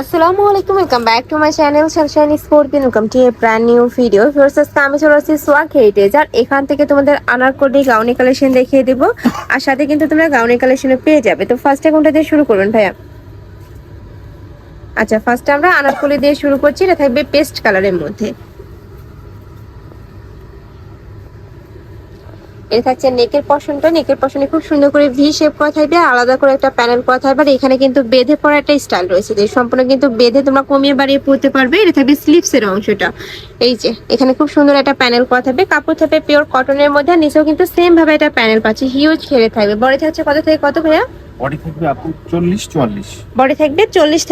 আসসালামু আলাইকুম welcome back to my channel sunshine sporting welcome to a brand new video আজকে আমি চলে আসছি সোয়াক হেরিটেজ আর এখান থেকে তোমাদের আনারকলি গাউনি কালেকশন দেখিয়ে দেব। আর সাথে কিন্তু তোমরা গাউনি কালেকশনও পেয়ে যাবে। তো ফার্স্টে কোনটা দিয়ে শুরু করবেন ভাইয়া। আচ্ছা ফার্স্টে আমরা আনারকলি দিয়ে শুরু করছি। এটা থাকবে পেস্ট কালারের মধ্যে। এটা থাকছে নেকের পশনটা। নেকের পশনে খুব সুন্দর করে ভি শেপ করা থাকবে আলাদা করে একটা প্যানেল করা থাকবে আর এখানে কিন্তু বেঁধে পড়া একটা স্টাইল রয়েছে। যে সম্পূর্ণ কিন্তু বেঁধে তোমরা কমিয়ে বাড়িয়ে পড়তে পারবে। এটা থাকবে স্লিপসের অংশটা। এই যে এখানে খুব সুন্দর একটা প্যানেল করা থাকবে। কাপড় থাকবে পিওর কটনের মধ্যে নিচেও কিন্তু সেম ভাবে একটা প্যানেল পাচ্ছে। হিউজ ঘেরে থাকবে। বড় থাকছে কত থেকে কত ভাইয়া? বডি থাকবে আপু বডি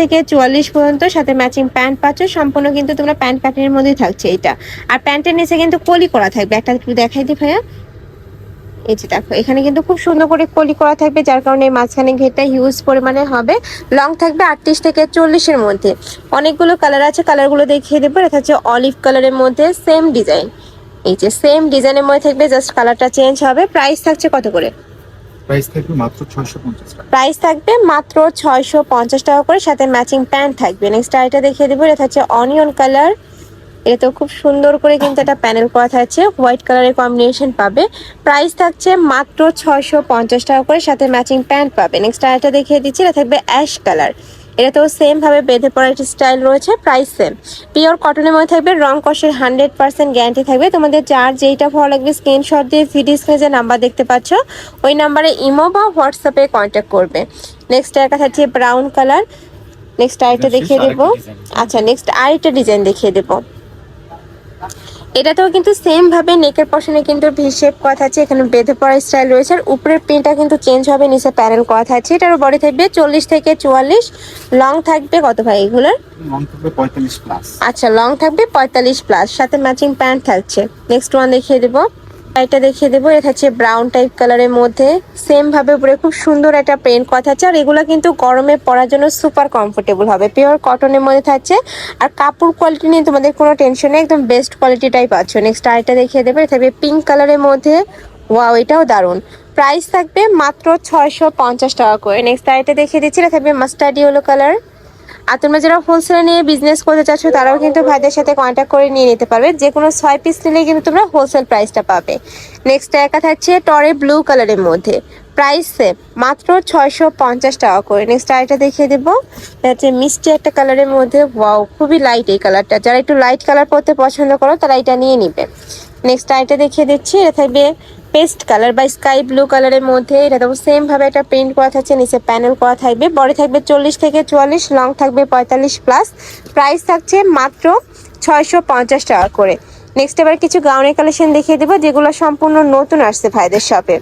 থেকে চুয়াল্লিশ পর্যন্ত সাথে ম্যাচিং প্যান্ট পাচ্ছ। সম্পূর্ণ কিন্তু তোমরা প্যান্ট প্যাটার্নের মধ্যেই থাকছে এটা। আর প্যান্টের নিচে কিন্তু কলি করা থাকবে। একটা একটু দেখাই দি ভাইয়া। এই যে দেখো এখানে কিন্তু খুব সুন্দর করে কলি করা থাকবে যার কারণে মাঝখানে ঘেরটা হিউজ পরিমাণে হবে। লং থাকবে আটত্রিশ থেকে চল্লিশের মধ্যে। অনেকগুলো কালার আছে কালারগুলো দেখিয়ে দেবো। এটা হচ্ছে অলিভ কালারের মধ্যে সেম ডিজাইন এই যে সেম ডিজাইনের মধ্যে থাকবে জাস্ট কালারটা চেঞ্জ হবে। প্রাইস থাকছে কত করে? প্রাইস থাকবে মাত্র ছয়শো পঞ্চাশ টাকা। প্রাইস থাকবে মাত্র ছয়শো পঞ্চাশ টাকা করে সাথে ম্যাচিং প্যান্ট থাকবে। নেক্সট আইটা দেখিয়ে দেবো এটা হচ্ছে অনিয়ন কালার এটা তো খুব সুন্দর করে কিন্তু একটা প্যানেল করা থাকছে। হোয়াইট কালারের কম্বিনেশন পাবে। প্রাইস থাকছে মাত্র ছয়শো পঞ্চাশ টাকা করে সাথে ম্যাচিং প্যান্ট পাবে। নেক্সট আইটা দেখিয়ে দিচ্ছি এটা থাকবে অ্যাশ কালার এটা তো সেম ভাবে বেঁধে পড়ার একটা স্টাইল রয়েছে প্রাইস সেম পিওর কটনের মধ্যে থাকবে রং কষের হান্ড্রেড পার্সেন্ট গ্যারান্টি থাকবে। তোমাদের যার যেইটা ভালো লাগবে স্ক্রিনশট দিয়ে ভিডিও স্ক্রিনে যে নাম্বার দেখতে পাচ্ছ ওই নাম্বারে ইমো বা হোয়াটসঅ্যাপে কন্ট্যাক্ট করবে। নেক্সট একটা থাকছে ব্রাউন কালার নেক্সট আরেকটা দেখিয়ে দেবো। আচ্ছা নেক্সট আরেকটা ডিজাইন দেখিয়ে দেবো। এটাতেও কিন্তু সেম ভাবে নেকের পশনে কিন্তু ভি শেপ কথা আছে এখানে বেঁধে পড়া স্টাইল রয়েছে আর উপরের প্রিন্টটা কিন্তু চেঞ্জ হবে নিচে প্যারেল কথা আছে। এটার বডি থাকবে চল্লিশ থেকে চুয়াল্লিশ লং থাকবে কত ভাই এগুলোর? লং থাকবে পঁয়তাল্লিশ প্লাস আচ্ছা লং থাকবে পঁয়তাল্লিশ প্লাস সাথে ম্যাচিং প্যান্ট থাকছে। নেক্সট ওয়ান দেখিয়ে দেবো। এটা দেখিয়ে দেবো। এটা হচ্ছে ব্রাউন টাইপ কালারের মধ্যে। সেম ভাবে উপরে খুব সুন্দর একটা প্রিন্ট কথা আছে আর এগুলো কিন্তু গরমে পরার জন্য সুপার কমফোর্টেবল হবে। পিওর কটনের মধ্যে থাকছে। আর কাপড় কোয়ালিটি নিয়ে তোমাদের কোনো টেনশন নেই। একদম বেস্ট কোয়ালিটি কোয়ালিটিটাই পাচ্ছ নেক্সট আরেকটা দেখিয়ে দেবে। এটা পিঙ্ক কালারের মধ্যে। ওয়াও এটাও দারুণ। প্রাইস থাকবে মাত্র ছয়শো পঞ্চাশ টাকা করে। নেক্সট আরেকটা দেখিয়ে দিচ্ছি। এটা থাকবে মাস্টার্ড ইয়েলো কালার আর তোমরা যারা হোলসেলে নিয়ে বিজনেস করতে চাচ্ছ, তারাও কিন্তু ভাইদের সাথে কন্ট্যাক্ট করে নিয়ে নিতে পারবে। যে কোনো ছয় পিস নিলে কিন্তু তোমরা হোলসেল প্রাইসটা পাবে। নেক্সট একা থাকছে টরে ব্লু কালারের মধ্যে। প্রাইস সেম মাত্র ছয়শো পঞ্চাশ টাকা করে। নেক্সট আরেকটা দেখিয়ে দেবো। হচ্ছে মিষ্টি একটা কালারের মধ্যে। ওয়াও খুবই লাইট এই কালারটা যারা একটু লাইট কালার পরতে পছন্দ করো, তারা এটা নিয়ে নিবে। নেক্সট আরেকটা দেখিয়ে দিচ্ছি। এটা থাকবে পেস্ট কালার বা স্কাই ব্লু কালারের মধ্যে এটা তো সেম ভাবে একটা প্রিন্ট করা থাকছে, নিচে প্যানেল করা থাকবে। বড় থাকবে চল্লিশ থেকে চুয়াল্লিশ লং থাকবে পঁয়তাল্লিশ প্লাস প্রাইস থাকছে মাত্র ছয়শো পঞ্চাশ টাকা করে। নেক্সট এবার কিছু গাউনের কালেকশন দেখিয়ে দেবো, যেগুলো সম্পূর্ণ নতুন আসছে ভাইদের শপে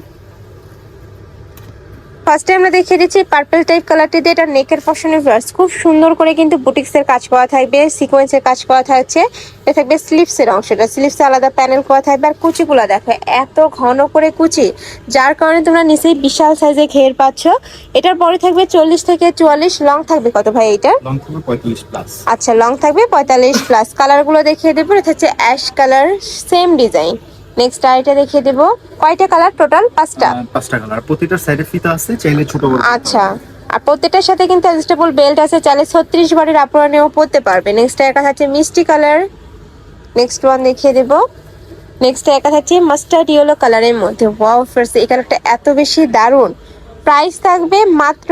ফার্স্টে আমরা দেখিয়ে দিচ্ছি পার্পল টাইপ কালারটি দিয়ে এটা নেকের পশনে ভার্স খুব সুন্দর করে কিন্তু বুটিক্সের কাজ করা থাকবে সিকোয়েন্সের কাজ করা থাকছে। এটা থাকবে স্লিপসের অংশটা। স্লিপসে আলাদা প্যানেল করা থাকবে আর কুচিগুলো দেখো এত ঘন করে কুচি যার কারণে তোমরা নিচেই বিশাল সাইজে ঘের পাচ্ছ। এটার পরে থাকবে চল্লিশ থেকে চুয়াল্লিশ। লং থাকবে কত ভাই প্লাস আচ্ছা লং থাকবে পঁয়তাল্লিশ প্লাস কালারগুলো দেখিয়ে দেবো। এটা হচ্ছে ash colour same design next আইটা দেখিয়ে দেবো। কয়টা কালার টোটাল পাঁচটা? পাঁচটা কালার প্রতিটার সাইডে ফিতা আছে চাইলে ছোট বড় আচ্ছা। আর প্রত্যেকটার সাথে কিন্তু অ্যাডজাস্টেবল বেল্ট আছে চাইলে ছত্রিশ বারের আপনারা নিয়েও পরতে পারবে। নেক্সট একা থাকছে মিষ্টি কালার নেক্সট ওয়ান দেখিয়ে দেবো। নেক্সট একা থাকছে মাস্টার্ড ইয়েলো কালারের মধ্যে। ওয়াও ফার্স্ট এই কালারটা এত বেশি দারুণ। প্রাইস থাকবে মাত্র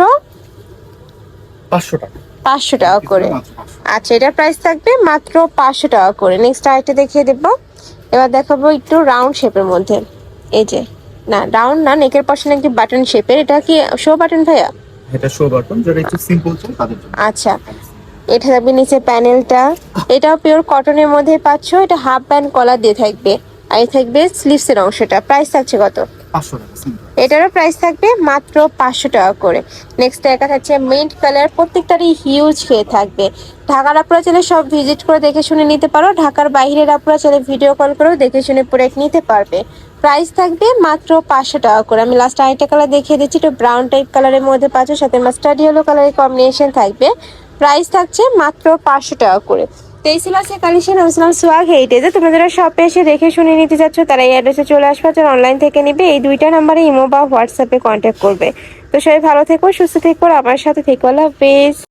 পাঁচশো টাকা। পাঁচশো টাকা করে। আচ্ছা এটার প্রাইস থাকবে মাত্র পাঁচশো টাকা করে। নেক্সট আরেকটা দেখিয়ে দেবো। এবার দেখাবো একটু রাউন্ড শেপের মধ্যে। এই যে না রাউন্ড না নেকের পাশে নাকি বাটন শেপের এটা কি শো বাটন ভাইয়া? এটা শো বাটন যেটা একটু সিম্পল চাই তাদের জন্য। আচ্ছা এটা থাকবে নিচে প্যানেলটা এটাও পিওর কটনের মধ্যে পাচ্ছ এটা হাফ প্যান্ট কলার দিয়ে থাকবে। আর থাকবে স্লিভসের অংশটা। প্রাইস থাকছে কত? পাঁচশো এটারও প্রাইস থাকবে মাত্র পাঁচশো টাকা করে। নেক্সট একা থাকছে মিন্ট কালার প্রত্যেকটারই হিউজ হয়ে থাকবে। ঢাকার আপুরা চাইলে সব ভিজিট করে দেখে শুনে নিতে পারো। ঢাকার বাইরের আপুরা চাইলে ভিডিও কল করেও দেখে শুনে প্রোডাক্ট নিতে পারবে। প্রাইস থাকবে মাত্র পাঁচশো টাকা করে। আমি লাস্ট আরেকটা কালার দেখিয়ে দিচ্ছি। একটু ব্রাউন টাইপ কালারের মধ্যে পাচ্ছ। সাথে মাস্টার্ড ইয়েলো কালারের কম্বিনেশন থাকবে। প্রাইস থাকছে মাত্র পাঁচশো টাকা করে। তো এই ছিল আজকে কালেকশন ছিলাম সোয়াগ হেরিটেজে তোমরা যারা শপে এসে দেখে শুনে নিতে চাচ্ছ, তারা এই অ্যাড্রেসে চলে আসবে যারা অনলাইন থেকে নিবে। এই দুইটা নাম্বারে ইমো বা হোয়াটসঅ্যাপে কন্ট্যাক্ট করবে। তো সবাই ভালো থেকো, সুস্থ থেকো আমার সাথে থেকো। আল্লাহ হাফেজ।